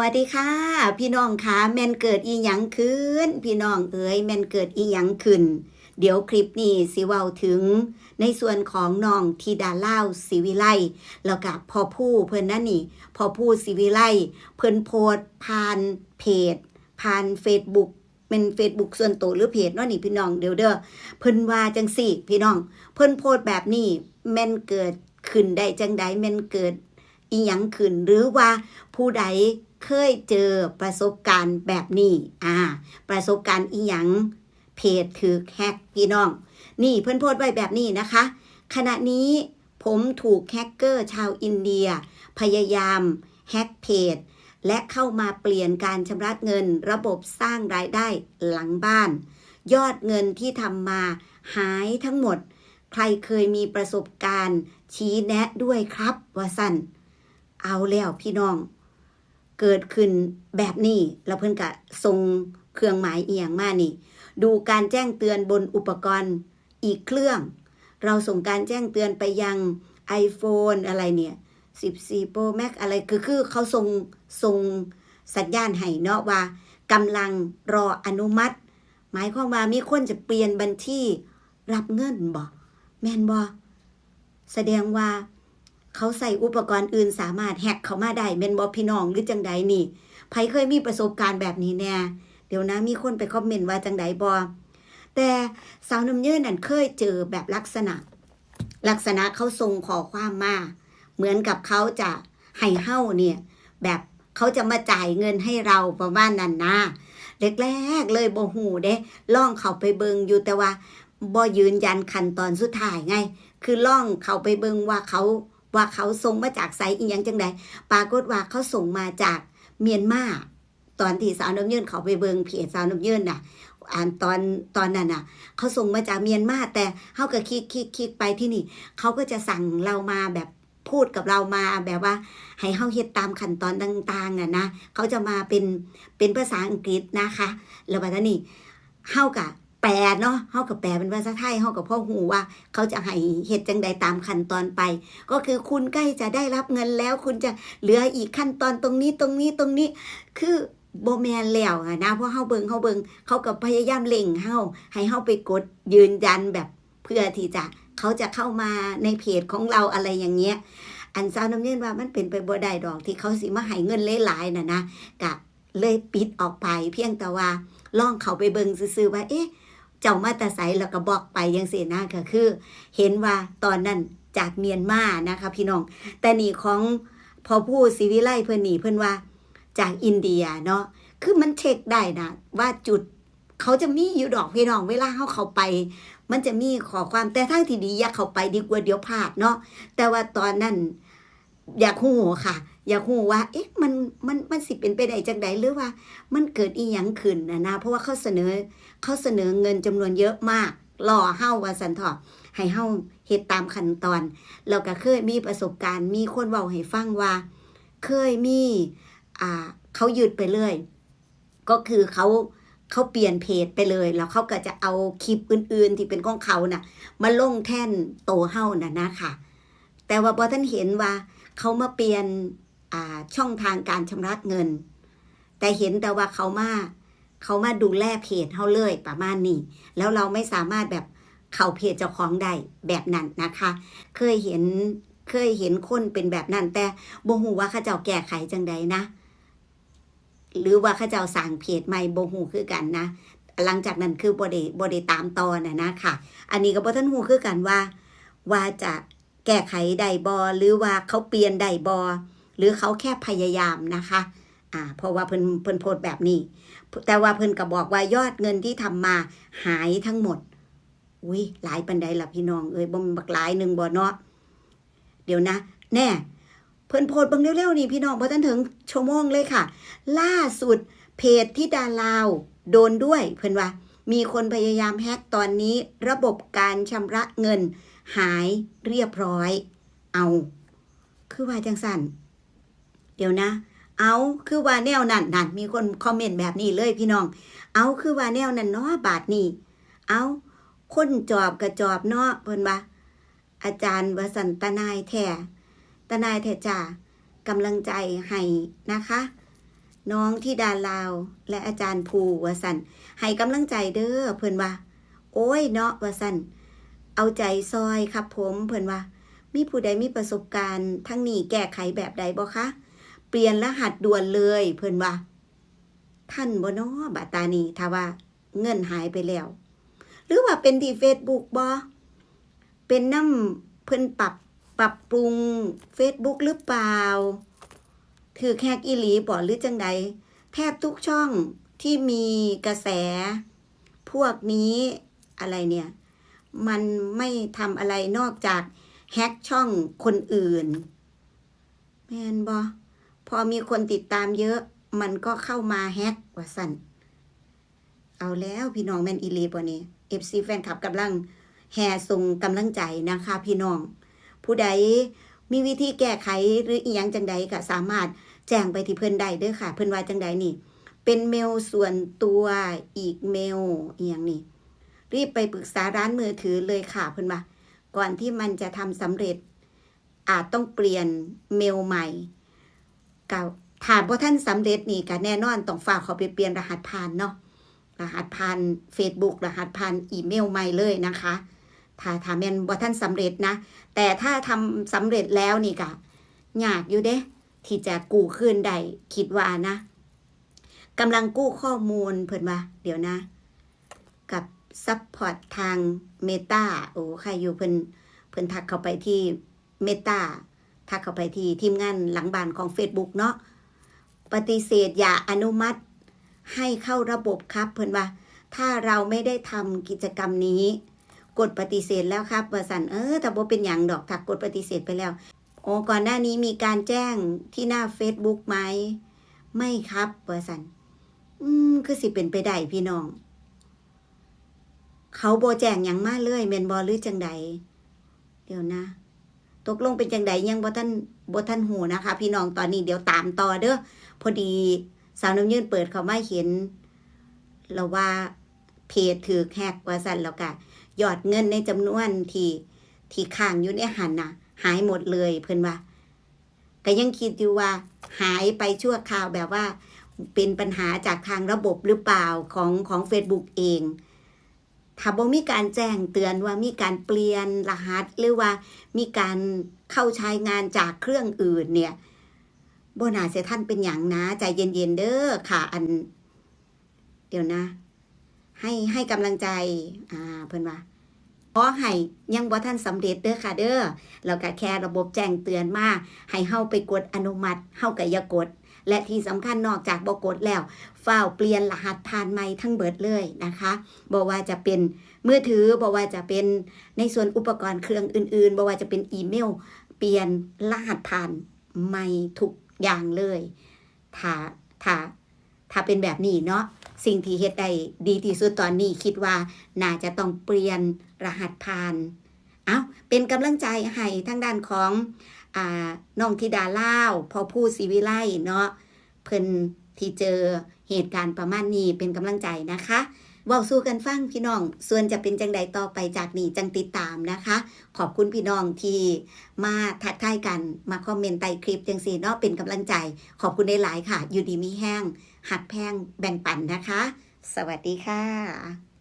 วัสดีค่ะ พี่น้องคะแมนเกิดอีหยังขึ้น พี่น้องเอ๋ยแมนเกิดอีหยังขึ้น เดี๋ยวคลิปนี้สิเว้าถึง ในส่วนของน้องทีดาเล่าวศิวิไลแล้วกับพอผู้เพิ่นนั่นนี่พอผู้ศิวิไลเพิ่นโพสผ่านเพจ ผ่านเฟซบุ๊กเป็นเฟซบุ๊กส่วนตัวหรือเพจเนาะนี่พี่น้องเดี๋ยวเด้อเพิ่นว่าจังสี่ พี่น้อง เพิ่นโพสแบบนี้แม่นเกิดขึ้นได้จังใดแม่นเกิดอีหยังขึ้นหรือว่าผู้ใด เคยเจอประสบการณ์แบบนี้อ่า ประสบการณ์อีหยังเพจถือแฮกพี่น้อง นี่เพื่อนโพสไว้แบบนี้นะคะ ขณะนี้ผมถูกแฮกเกอร์ชาวอินเดีย พยายามแฮกเพจและเข้ามาเปลี่ยนการชำระเงินระบบสร้างรายได้หลังบ้าน ยอดเงินที่ทำมาหายทั้งหมด ใครเคยมีประสบการณ์ ชี้แนะด้วยครับว่าสันเอาแล้วพี่น้อง เกิดขึ้นแบบนี้แล้วเพิ่นกะส่งเครื่องหมายเอียงมานี่ ดูการแจ้งเตือนบนอุปกรณ์อีกเครื่อง เราส่งการแจ้งเตือนไปยัง iPhone อะไรเนี่ย14 Pro Max อะไรคือคือเขาส่งส่งสัญญาณให้เนาะว่ากำลังรออนุมัติ หมายความว่ามีคนจะเปลี่ยนบัญชีรับเงินบ่แม่นบ่แสดงว่า เขาใส่อุปกรณ์อื่นสามารถแฮกเขามาได้แม่นบ่พี่น้องหรือจังใดนี่ไผเคยมีประสบการณ์แบบนี้แน่เดี๋ยวนะมีคนไปคอมเมนต์ว่าจังใดบ่แต่สาวน้ำเยื่อนั่นเคยเจอแบบลักษณะ ลักษณะเขาส่งขอความมาเหมือนกับเขาจะให้เฮ้าเนี่ยแบบเขาจะมาจ่ายเงินให้เราประมาณนั้นนะแรกๆเลยบ่หูเด้ล่องเขาไปเบิงอยู่แต่ว่าบ่ยืนยันขั้นตอนสุดท้ายไง คือล่องเขาไปเบิงว่าเขา ว่าเขาส่งมาจากไซอียังจังใดปรากฏว่าเขาส่งมาจากเมียนมาตอนที่สาวน้ำเยื่นเขาไปเบิงเพจสาวน้ำเยื่นน่ะอ่านตอนตอนนั้นน่ะ เขาส่งมาจากเมียนมาแต่เขาก็คลิกคลิกคลิกไปที่นี่ เขาก็จะสั่งเรามาแบบพูดกับเรามาแบบว่า ให้เขาเฮ็ดตามขั้นตอนต่างๆน่ะนะเขาจะมาเป็นเป็นภาษาอังกฤษนะคะ แล้วบัดนี้เฮากับ แปลเนาะเฮากับแปลเป็นภาษาไทยเฮากับพ่อหูว่า เขาจะให้เฮ็ดจังใดตามขั้นตอนไป ก็คือคุณใกล้จะได้รับเงินแล้ว คุณจะเหลืออีกขั้นตอนตรงนี้ตรงนี้ตรงนี้ คือโบแมนแล้วอะนะเพราะเฮาเบิงเฮาเบิงเขากับพยายามเล่งเฮาให้เฮาไปกดยืนยันแบบเพื่อที่จะเขาจะเข้ามาในเพจของเราอะไรอย่างเงี้ยอันซาวน้ำเนียนว่ามันเป็นไปบ่ได้ดอกที่เขาสิมาให้เงินหลายๆน่ะนะกะเลยปิดออกไปเพียงแต่ว่าล่องเขาไปเบิงซื่อๆว่าเอ๊ะ เจ้ามาตาใสแล้วก็บอกไปยังเสียนะก็คือ เห็นว่าตอนนั้นจากเมียนมานะคะพี่น้อง แต่นี่ของพอผู้ศิวิไลเพิ่อนนี่เพิ่อนว่าจากอินเดียเนาะคือมันเช็คได้นะว่าจุดเขาจะมีอยู่ดอกพี่น้องเวลาเขาเขาไป มันจะมีขอความแต่ทางที่ดีอยากเขาไปดีกว่าเดี๋ยวพลาดเนาะแต่ว่าตอนนั้น อยากหูค่ะ อยากหูว่า เอ๊ะมันมันมันสิเป็นไปได้จังใดหรือว่า มันเกิดอีหยังขึ้นนะนะเพราะว่าเขาเสนอเขาเสนอเงินจำนวนเยอะมากรอเฮาว่าสันทอให้เฮาเฮ็ดตามขั้นตอนแล้วก็เคยมีประสบการณ์ มีคนเว้าให้ฟังว่า เคยมีอ่าเขาหยุดไปเลย ก็คือเขาเขาเปลี่ยนเพจไปเลย แล้วเขาก็จะเอาคลิปอื่น ๆ ที่เป็นของเขาน่ะมาลงแท่นโตเฮาน่ะนะค่ะ แต่ว่าพอท่านเห็นว่า เขามาเปลี่ยนช่องทางการชำระเงิน แต่เห็นแต่ว่าเขามาเขามาดูแลเพจเฮาเลยประมาณนี้ แล้วเราไม่สามารถแบบเข้าเพจเจ้าของได้แบบนั้นนะคะ เคยเห็นเคยเห็นคนเป็นแบบนั้น แต่บ่ฮู้ว่าเขาเจ้าแก้ไขจังใดนะ หรือว่าเขาเจ้าสั่งเพจใหม่บ่ฮู้คือกันนะ หลังจากนั้นคือบ่ได้บ่ได้ตามตอนน่ะนะค่ะ อันนี้ก็บ่ทันฮู้คือกันว่า ว่าจะ แก้ไขได้บ่หรือว่าเขาเปลี่ยนได้บ่หรือเขาแค่พยายามนะคะอ่าเพราะว่าเพิ่นเพิ่นโพสแบบนี้ แต่ว่าเพิ่นก็บอกว่ายอดเงินที่ทำมาหายทั้งหมดอุ้ยหลายปันใดล่ะพี่น้องเอ้ยบ่มบักหลายหนึ่งบ่เนาะเดี๋ยวนะ แน่เพิ่นโพสต์เบิ่งเร็วๆนี่พี่น้องบ่ทันถึงชั่วโมงเลยค่ะ ล่าสุดเพจที่ดาลาวโดนด้วยเพิ่นว่า มีคนพยายามแฮกตอนนี้ระบบการชำระเงิน หายเรียบร้อย เอา คือว่าจังสั่น เดี๋ยวนะ เอาคือว่าแนวนั่นนั่นมีคนคอมเมนต์แบบนี้เลยพี่น้อง เอาคือว่าแนวนั้นเนาะบาทนี้เอาคนจอบกระจอบเนาะเพิ่นว่าอาจารย์วสันตนายแท้ตนายแท้จ้ากำลังใจให้นะคะ น้องที่ดาลาว และอาจารย์ภูวสันให้กำลังใจเด้อเพิ่นว่า โอ้ยเนาะวสัน เอาใจซอยครับผมเพิ่อนว่า มีผู้ใดมีประสบการณ์ทั้งนี้แก้ไขแบบใดบ่คะ เปลี่ยนรหัสด่วนเลยเพิ่อนว่า ท่านบ่นาะบาตานีถ้าว่า เงินหายไปแล้ว หรือว่าเป็นที่ Facebook บ่เป็นน้ำเพิ่อนปรับปรับปรุง Facebook หรือเปล่า ถือแคกอีหลีบ่หรือจังใดแทบทุกช่องที่มีกระแส พวกนี้อะไรเนี่ย มันไม่ทำอะไรนอกจากแฮกช่องคนอื่น แมนบอพอมีคนติดตามเยอะ มันก็เข้ามาแฮกว่าสั่นเอาแล้วพี่น้องแมนอีลีปะนี่เอฟซีแฟนคลับกำลังแห่ส่งกำลังใจนะคะ พี่น้อง ผู้ใดมีวิธีแก้ไขหรืออีหยังจังใดก็สามารถแจ้งไปที่เพิ่อนได้เด้อค่ะ เพิ่อนว่าจังใดนี่ เป็นเมลส่วนตัวอีกเมลอีหยังนี่ รีบไปปรึกษาร้านมือถือเลยค่ะเพิ่อนว่าก่อนที่มันจะทำสำเร็จ อาจต้องเปลี่ยนเมลใหม่กับถามว่าท่านสำเร็จนี่ก็แน่นอนต้องฝากเขาไปเปลี่ยนรหัสผ่านเนาะรหัสผ่าน Facebook รหัสผ่านอีเมลใหม่เลยนะคะถ้าถ้าแม่นบ่ท่านสำเร็จนะ แต่ถ้าทำสำเร็จแล้วนี่ก็ยากอยู่เด้ที่จะกู้คืนได้คิดว่านะกำลังกู้ข้อมูลเพิ่นว่าเดี๋ยวนะ กับ ซัพพอร์ตทางเมตาโอ้ใครอยู่เพิ่นเพิ่นทักเข้าไปที่เมตาทักเข้าไปที่ทีมงานหลังบ้านของ Facebook เนาะปฏิเสธอย่าอนุมัติให้เข้าระบบครับ เพิ่นว่า ถ้าเราไม่ได้ทำกิจกรรมนี้ กดปฏิเสธแล้วครับว่าสันเออแต่บ่เป็นอย่างดอกถ้ากดปฏิเสธไปแล้วโอ้ก่อนหน้านี้มีการแจ้งที่หน้า Facebook ไหมไม่ครับเปอร์สันอืมคือสิเป็นไปได้พี่น้อง เขาโบแจงยังมาเลยเมนบอหรือจังใดเดี๋ยวนะ ตกลงเป็นจังใดยังบท่านบท่านหูนะคะ พี่น้องตอนนี้เดี๋ยวตามต่อเด้อพอดีสาวน้ำยืนเปิดเขามาเห็นเราว่าเพจถือแฮกว่าสันแล้วก็ยอดเงินในจำนวนที่ที่ค้างอยู่ในหันน่ะหายหมดเลยเพิ่อนว่าก็ยังคิดอยู่ว่า หายไปชั่วคราวแบบว่า เป็นปัญหาจากทางระบบหรือเปล่าของของ Facebook เอง ถ้าบ่มีการแจ้งเตือนว่ามีการเปลี่ยนรหัส หรือว่ามีการเข้าใช้งานจากเครื่องอื่นเนี่ยบ่นาเสียท่านเป็นอย่างนะ ใจเย็นๆเด้อค่ะ อัน เดี๋ยวนะ ให้ให้กำลังใจ อ่า เพิ่นว่าขอให้ยังบ่ทันสำเร็จเด้อค่ะ เด้อแล้วก็แค่ระบบแจ้งเตือนมาให้เฮาไปกดอนุมัติเฮาก็อย่ากด และที่สำคัญนอกจากบกดแล้วฝ้าเปลี่ยนรหัสผ่านใหม่ทั้งเบิดเลยนะคะบ่ว่าจะเป็นมือถือบ่ว่าจะเป็นในส่วนอุปกรณ์เครื่องอื่นๆบ่ว่าจะเป็นอีเมล เปลี่ยนรหัสผ่านใหม่ทุกอย่างเลยถ้าถ้าถ้าเป็นแบบนี้เนาะสิ่งที่เฮ็ดได้ดีที่สุดตอนนี้คิดว่าน่าจะต้องเปลี่ยนรหัสผ่าน เอาเป็นกำลังใจให้ทางด้านของ อ่าน้องธิดาเล่าพอผู้ศิวิไลเนาะเพิ่นที่เจอเหตุการณ์ประมาณนี้เป็นกำลังใจนะคะเว้าสู้กันฟังพี่น้อง ส่วนจะเป็นจังใดต่อไปจากนี้จังติดตามนะคะ ขอบคุณพี่น้องที่มาทักทายกันมาคอมเมนต์ใต้คลิปจังสีเนาะเป็นกำลังใจ ขอบคุณได้หลายค่ะ อยู่ดีมีแห้ง หักแพงแบ่งปันนะคะ สวัสดีค่ะ